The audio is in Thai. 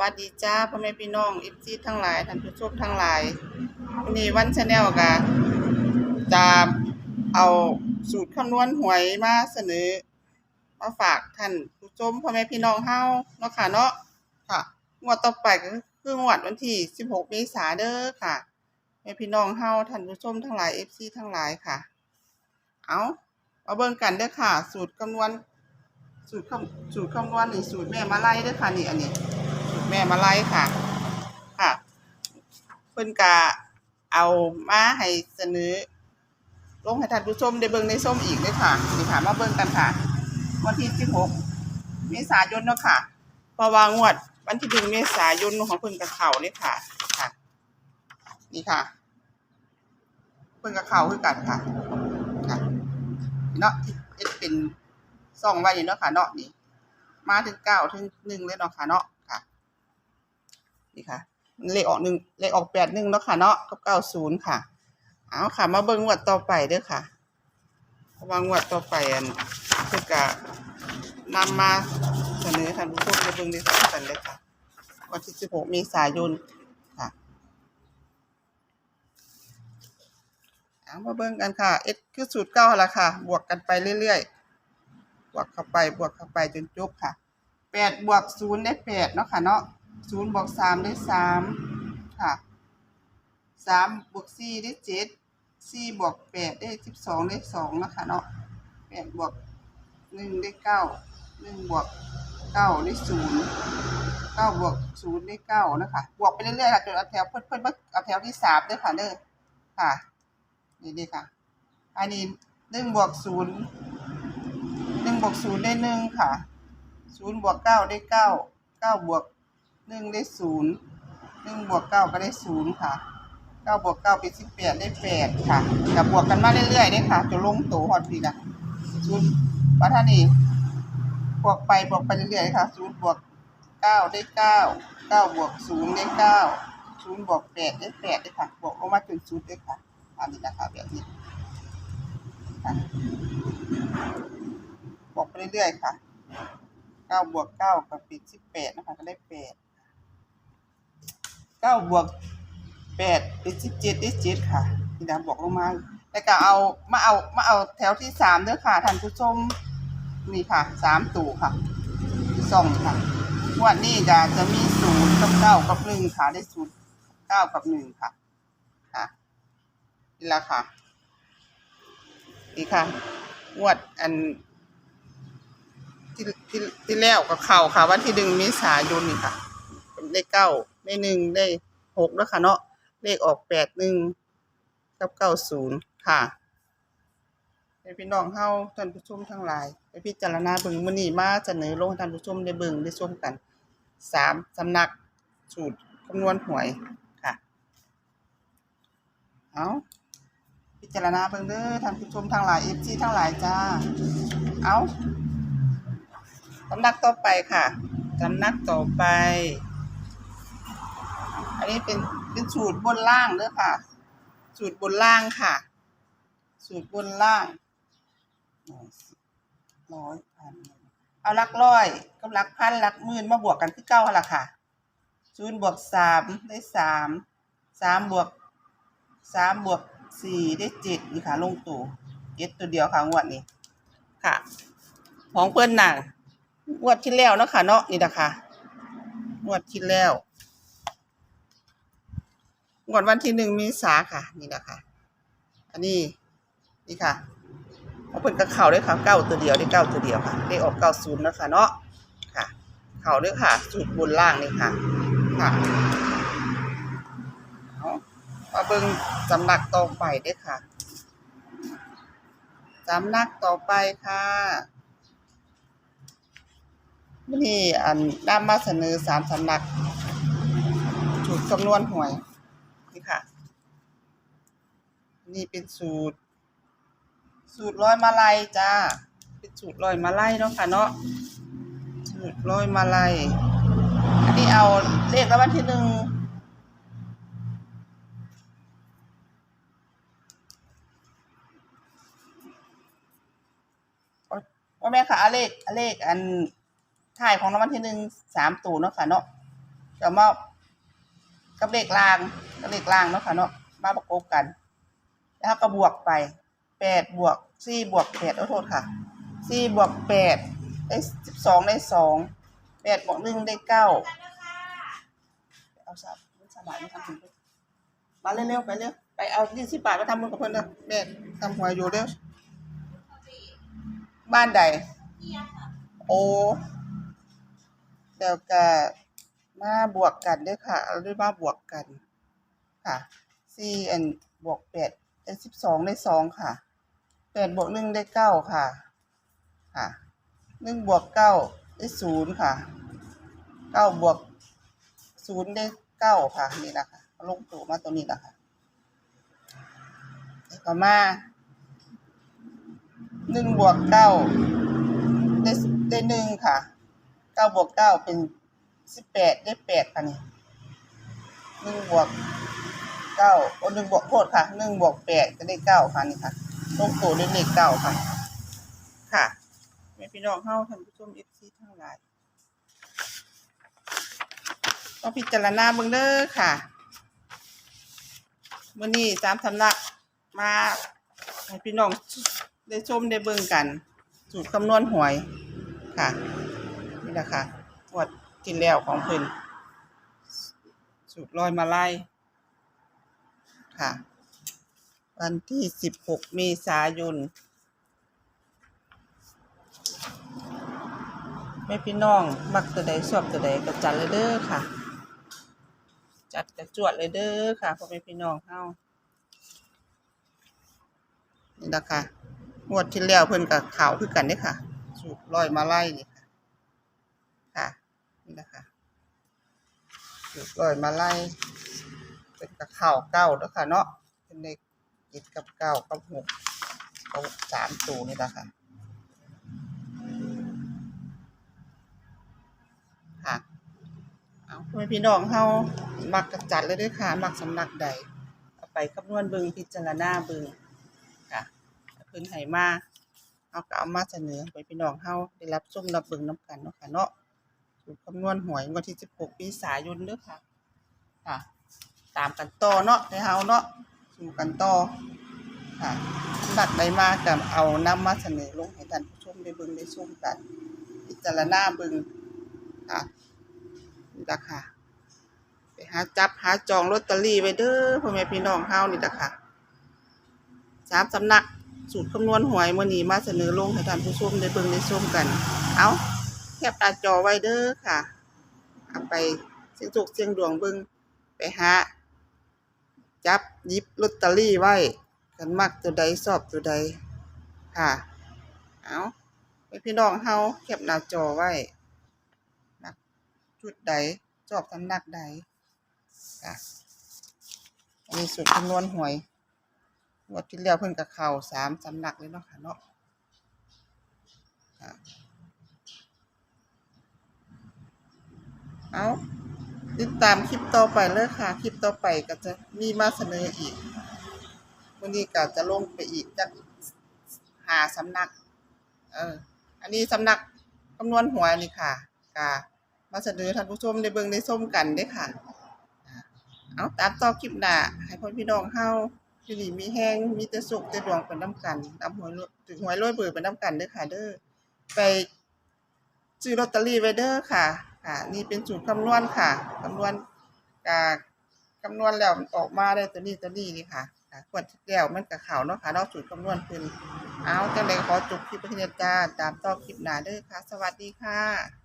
วัสดีจ้าพ่อแม่พี่น้องอิฟซีทั้งหลายท่านผู้ชมทั้งหลายวันนี้วันชาแนลกะจะเอาสูตรคำนวณหวยมาเสนอ มาฝากท่านผู้ชมพ่อแม่พี่น้องเฮาเนาะค่ะเนาะค่ะงวดต่อไปก็คืองวดวันที่ 16 เมษาเด้อค่ะแม่พี่น้องเฮาท่านผู้ชมทั้งหลาย FC ทั้งหลายค่ะ เอามาเบิ่งกันเด้อค่ะ สูตรคำนวณสูตรคำสูตรคำนวณนี่สูตรแม่มาไล่เด้อค่ะนี่อันนี้ แม่มาไล่ค่ะ ค่ะเพิ่นกะเอามาให้เสนอลงให้ท่านผู้ชมได้เบิ่งในส้มอีกเด้อค่ะนี่ค่ะมาเบิ่งกันค่ะ วันที่16เมษายนเนาะค่ะเพระวางวด วันที่1เมษายนของเพิ่นกับเข่าเลยค่ะค่ะ นี่ค่ะ เพิ่นกับเข่าคือกันค่ะค่ะเนาะที่เป็นซ่องไว้เนาะค่ะเนาะนี่ มาถึงเก้าถึงหนึ่งเลยเนาะค่ะเนาะ นี่ค่ะเลขออกหนึ่งเลขออกแปดหนึ่งเนาะค่ะเนาะกับเก้าศูนย์ค่ะ เอาค่ะ มาเบิ่งงวดต่อไปเด้อค่ะวางวดต่อไปอันเพิ่นก็นำมาเสนอท่านผู้ชมได้เบิ่งได้ฟังกันเลยค่ะ วันที่สิบหกเมษายนค่ะเอามาเบิ่งกันค่ะเอ็ดคือสูตรเก้าละค่ะ บวกกันไปเรื่อยๆ บวกเข้าไปบวกเข้าไปจนจบค่ะแปดบวกศูนย์ได้แปดเนาะค่ะเนาะ ศูนย์บวกสามได้สามค่ะสามบวกสี่ได้เจ็ดสี่บวกแปดได้สิบสองได้สองนะคะเนาะแปดบวกหนึ่งได้เก้าหนึ่งบวกเก้าได้ศูนย์เก้าบวกศูนย์ได้เก้านะคะบวกไปเรื่อยๆค่ะจนเอาแถวเพิ่มเพิ่มเอาแถวที่สามด้อค่ะเด้อค่ะนี่ดีค่ะ อันนี้หนึ่งบวกศูนย์หนึ่งบวกศูนย์ได้หนึ่งค่ะศูนย์บวกเก้าได้เก้าเก้าบวก หนึ่งได้ศูนย์หนึ่งบวกเก้าก็ได้ศูนย์ค่ะเก้าบวกเก้าเป็นสิบแปดได้แปดค่ะกับบวกกันมาเรื่อยๆได้ค่ะจะลงตัวฮอดพีนะศูนย์วัฒนีบวกไปบวกไปเรื่อยๆค่ะศูนย์บวกเก้าได้เก้าเก้าบวกศูนย์ได้เก้าศูนย์บวกแปดได้แปดได้ค่ะบวกลงมาจนศูนย์ได้ค่ะอันนี้นะคะแบบนี้ค่ะบวกไปเรื่อยๆค่ะเก้าบวกเก้ากับปิดสิบแปดนะคะก็ได้แปด เก้าบวกแปดเป็นสิบเจ็ดได้เจ็ดค่ะที่ดาบวกลงมา แล้วก็เอามาเอามาเอาแถวที่สามเด้อค่ะท่านผู้ชมนี่ค่ะสามตู่ค่ะสองค่ะวดนี้จะจะมีศูนย์กับเก้ากับหนึ่งค่ะได้ศูนย์เก้ากับหนึ่งค่ะค่ะนี่ละค่ะนี่ค่ะงวดอันที่ที่ที่แล้วกับเข่าค่ะ วันที่หนึ่งเมษายนนี่ค่ะได้เก้าได้หนึ่งได้หกแล้วค่ะเนาะเลขออกแปดหนึ่งกับเก้าศูนย์ค่ะให้พี่น้องเฮาท่านผู้ชมทั้งหลายไปพิจารณาเบิ่งมื้อนี้มาเสนอลงท่านผู้ชมได้เบิ่งได้ชมกันสามสำนักสูตรคำนวณหวยค่ะเอาพิจารณาเบิ่งเด้อท่านผู้ชมทั้งหลาย FG ทั้งหลายจ้าเอาสำนักต่อไปค่ะสำนักต่อไป อันนี้เป็นเป็นสูตรบนล่างเด้อค่ะ สูตรบนล่างค่ะ สูตรบนล่างร้อยพันเอาลักร้อยกับลักพันลักหมื่นมาบวกกันคือเก้าละค่ะศูนย์บวกสามได้สามสามบวกสามบวกสี่ได้เจ็ดนี่ค่ะ ลงตัวเจ็ดตัวเดียวค่ะงวดนี้ค่ะ ของเพื่อนหนังงวดที่แล้วเนาะค่ะเนาะนี่นะคะงวดที่แล้ว งวดวันที่หนึ่งเมษาค่ะ นี่นะคะอันนี้นี่ค่ะของเพื่นกับเข่าด้วยค่ะเก้าตัวเดียวได้เก้าตัวเดียวค่ะได้ออกเก้าศูนย์แล้วค่ะเนาะค่ะ เข่าด้วยค่ะ สูตรบนล่างนี่ค่ะ ค่ะเอามาเบิ่งสำนักต่อไปด้วยค่ะสำนักต่อไปค่ะนี่อันนำมาเสนอสามสำนักสูตรคำนวณหวย ค่ะ นี่เป็นสูตร สูตรร้อยมาลัยจ้า เป็นสูตรร้อยมาลัยเนาะค่ะเนาะ สูตรร้อยมาลัย อันนี้เอาเลขแล้ววันที่หนึ่งว่าแม่ค่ะเอาเลขเอเลขอันถ่ายของรางวัลที่หนึ่งสามตัวเนาะค่ะเนาะก็มา กับเลขล่างกับเลขล่างเนาะค่ะเนาะมาประกบกัน แล้วก็บวกไปแปดบวกสี่บวกแปดขอโทษค่ะสี่บวกแปดได้สิบสองได้สองแปดบวกหนึ่งได้เก้าเอาสับสบายไม่ทำถึงไปมาเร็วๆไปเร็วไปเอายี่สิบบาทมาทำบุญกับเพื่อนเด้อแม่ทำหัวอยู่เร็วบ้านใดโอ้เดี๋ยวก็ มาบวกกันด้วยค่ะเอาด้วยมาบวกกัน ค่ะสี่อันบวกแปดได้สิบสองได้สองค่ะแปดบวกหนึ่งได้เก้าค่ะ ค่ะหนึ่งบวกเก้าได้ศูนย์ค่ะเก้าบวกศูนย์ได้เก้าค่ะนี่แหละค่ะเอาลงตัวมาตัวนี้แหละค่ะแล้วก็มาหนึ่งบวกเก้าได้ได้หนึ่งค่ะเก้าบวกเก้าเป็น สิบแปดได้แปดค่ะนี่หนึ่งบวกเก้าโอ้หนึ่งบวกโทษค่ะหนึ่งบวกแปดก็ได้เก้าค่ะนี่ค่ะลงตัวได้เลขเก้าค่ะ ค่ะแม่พี่น้องเฮาท่านผู้ชมเอฟซีทั้งหลายก็พิจารณาเบิ่งเด้อค่ะมื้อนี้สามสำนักมาให้พี่น้องได้ชมได้เบิ่งกัน สูตรคำนวณหวยค่ะ นี่แหละค่ะงวด ที่แล้วของเพิ่นสูตรลอยมาไล่ค่ะ วันที่สิบหกเมษายนแม่พี่น้อง มักตัวใดชอบตัวใดก็จัดเลยเด้อค่ะ จัดกระจวดเลยเด้อค่ะพ่อแม่พี่น้องเฮานี่ละค่ะงวดที่แล้วเพิ่นกับข่าวคือกันเด้อค่ะ สูตรลอยมาไล่นี่ นี่ละคะสูตรลอยมาไล่เป็นกับข้าวเก้าแล้วค่ะเนาะเป็นเลขจ็ดกับเก้ากับหกเอาสามตัวนี่แหละค่ะค่ะเอาพ่อแม่พี่น้องเฮามักกระจัดเลยด้วยค่ะ มักสำนักใดเอาไปคำนวณเบิงพิจารณาเบิงค่ะเพิ่นให้มาเอาก็เอามาเสนอไปพี่น้องเฮาได้รับชมรับเบิงนํกันเนาะค่ะเนาะ คำนวณหวยวันที่16เมษายนเด้อค่ะค่ะ ตามกันต่อเนาะในเฮาเนาะสู่กันต่อค่ะสักใดมากับเอานำมาเสนอลงให้ท่านผู้ชมได้เบิ่งได้ชมกันพิจารณาเบิ่งค่ะนี่ละค่ะไปหาจับหาจองลอตเตอรี่ไว้เด้อพ่อแม่พี่น้องเฮานี่ละค่ะสามสำนักสูตรคำนวณหวยมื้อนี้มาเสนอลงให้ท่านผู้ชมได้เบิ่งได้ชมกัน เอา แคปหน้าจอไว้เด้อค่ะเอาไปเสียงสุกเสียงดวงเบิ่งไปหาจับยิบลอตเตอรี่ไว้กันมักตัวใดชอบตัวใดค่ะเอาไปพี่น้องเฮาแคปหน้าจอไว้มักชุดใดชอบสำนักใดค่ะอันนี้สุดคำนวณหวยงวดที่แล้วเพิ่นกับเข่าสามสำนักเลยเนาะค่ะเนาะค่ะ เอาติดตามคลิปต่อไปเลยค่ะ คลิปต่อไปก็จะมีมาเสนออีกวันนี้ก็จะลงไปอีกจากหาสำนัก เออ อันนี้สำนักคำนวณหวยนี่ค่ะก็มาเสนอท่านผู้ชมได้เบิ่งได้ส้มกันเด้ค่ะ เอาตามต่อคลิปหน้าให้พ่อพี่น้องเฮาอยู่ดีมีแห้งมีแต่สุขแต่ดวงเป็นน้ำกันนำหวยรวยถึงหวยรวยเบิดเป็นน้ำกันเด้อค่ะ เด้อไปซื้อลอตเตอรี่ไว้เด้อค่ะ ค่ะ นี่เป็นสูตรคำนวณค่ะคำนวณกาคำนวณแล้วออกมาได้ตัวนี้ตัวนี้นี่ค่ะค่ะขวดแก้วมันกับเขาเนาะค่ะเนอกสูตรคำนวณคืนเอาจังเลยขอจบคลิปพิเพียงจ้าตามต่อคลิปหนาเด้อค่ะ สวัสดีค่ะ